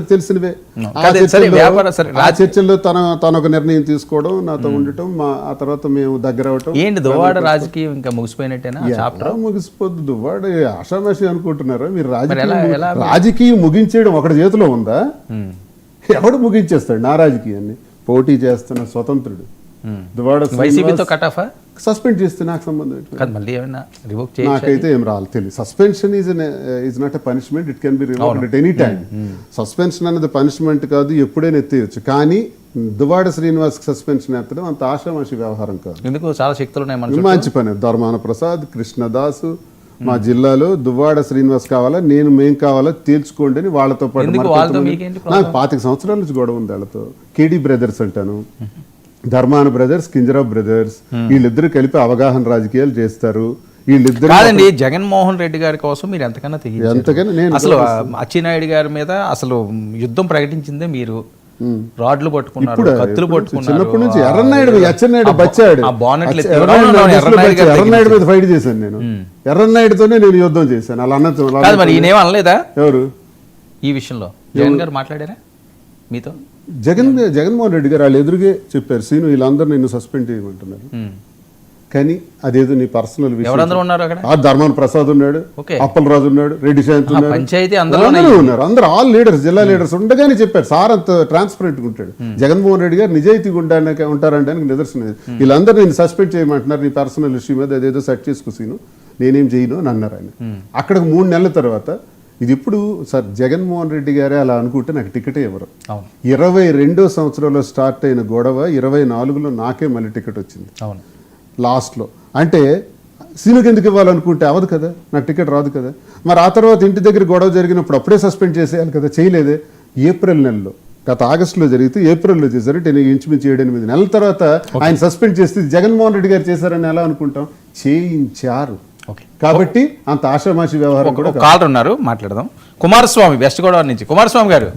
తెలిసినవే. ఆ చర్చల్లో- తన తన ఒక నిర్ణయం తీసుకోవడం నాతో ఉండటం మా ఆ తర్వాత మేము దగ్గర అవటం ఏంటి దువ్వాడ రాజకీయం ఇంకా ముగిసిపోయినట్టేనా? చాప్టర్? ముగిసిపోద్దు? దువ్వాడు ఆషామాషి అనుకుంటున్నారా? మీరు రాజకీయం రాజకీయం ముగించేయడం ఒకటి చేతిలో ఉందా? ఎవడు ముగించేస్తాడు నా రాజకీయాన్ని? పోటీ చేస్తున్న స్వతంత్రుడు. దువ్వాడ వైసీపీతో కట్ ఆఫ్ సస్పెండ్ చేస్తే నాకు సంబంధం ఏంటి? కాదు మళ్ళీ ఏమైనా రివోక్ చేయొచ్చు నాకైతే ఏం రాలి తెలియదు suspension is is not a punishment it can be revoked at any time suspension అనేది పనిష్మెంట్ కాదు ఎప్పుడైనా ఎత్తేయచ్చు. కానీ దువాడ శ్రీనివాస్ సస్పెన్షన్ ఎత్తడం అంత ఆషామాషి వ్యవహారం కాదు. ఎందుకు? చాలా శక్తులు ఉన్నాయి మంచి పని. ధర్మాన ప్రసాద్ కృష్ణదాసు మా జిల్లాలో దువ్వాడ శ్రీనివాస్ కావాలా నేను మేం కావాలా తేల్చుకోండి అని వాళ్ళతో పాటు నాకు పాతిక సంవత్సరాల నుంచి గొడవ ఉంది వాళ్ళతో. కేడీ బ్రదర్స్ అంటాను. ధర్మాన బ్రదర్స్ కింజరాబ్ బ్రదర్స్ వీళ్ళిద్దరు కలిపి అవగాహన రాజకీయాలు చేస్తారు. వీళ్ళిద్దరు కాదండి జగన్మోహన్ రెడ్డి గారి కోసం మీరు ఎంతకన్నా తెగించారు. ఎంతకని నేను అసలు ఆ అచ్చెన్నాయుడు గారి మీద అసలు యుద్ధం ప్రకటించిందే మీరు. రాడ్లు పట్టుకున్నారు కత్తులు చిన్నప్పటి నుంచి ఎర్రన్నాయుడు బచ్చాడు. ఎర్రన్నాయుడు మీద ఫైట్ చేశాను నేను. ఎర్రన్నాయుడుతోనే నేను యుద్ధం చేశాను. అలా మరి ఈయనేం అనలేదా? ఎవరు? ఈ విషయంలో జగన్ గారు మాట్లాడారా? మీతో? జగన్ జగన్మోహన్ రెడ్డి గారు వాళ్ళు ఎదురుగే చెప్పారు సీను వీళ్ళందరూ నిన్ను సస్పెండ్ చేయమంటున్నారు. కానీ అదేదో నీ పర్సనల్ విషయం ఎవరందరూ ఉన్నారు అక్కడ? ఆ ధర్మాన ప్రసాద్ ఉన్నాడు. అప్పలరాజు ఉన్నాడు రెడ్డి శాంత్ ఉన్నాడు. పంచాయతీ అందరూ ఉన్నారు. అందరూ ఆల్ లీడర్స్ జిల్లా లీడర్స్ ఉండగానే చెప్పారు సార్ అంత ట్రాన్స్పరెంట్గా ఉంటాడు. జగన్మోహన్ రెడ్డి గారు నిజాయితీగా ఉండడానికి ఉంటారంటానికి నిదర్శనం. వీళ్ళందరూ నేను సస్పెండ్ చేయమంటున్నారు నీ పర్సనల్ ఇష్యూ మీద అదేదో సెట్ చేసుకుసీను నేనేం చేయను అని అన్నారు ఆయన. అక్కడికి మూడు నెలల తర్వాత ఇది ఇప్పుడు సార్ జగన్మోహన్ రెడ్డి గారే అలా అనుకుంటే నాకు టికెటే ఇవ్వరు. ఇరవై రెండో సంవత్సరంలో స్టార్ట్ అయిన గొడవ ఇరవై నాలుగులో నాకే మళ్ళీ టికెట్ వచ్చింది. లాస్ట్లో. అంటే సీనుకి ఎందుకు ఇవ్వాలనుకుంటే అవదు కదా నాకు టికెట్ రాదు కదా. మరి ఆ తర్వాత ఇంటి దగ్గర గొడవ జరిగినప్పుడు అప్పుడే సస్పెండ్ చేసేయాలి కదా చేయలేదే. ఏప్రిల్ నెలలో గత ఆగస్టులో జరిగితే ఏప్రిల్లో చేశారు టెన్ ఇంచుమించు ఏడు ఎనిమిది నెలల తర్వాత ఆయన సస్పెండ్ చేస్తే జగన్మోహన్ రెడ్డి గారు చేశారని ఎలా అనుకుంటాం? చేయించారు. కాబట్టి అంత ఆషామాషి వ్యవహారం కూడా ఒక కాలర్ ఉన్నారు మాట్లాడదాం. కుమారస్వామి వెస్ట్ గోదావరి నుంచి. కుమారస్వామి గారు.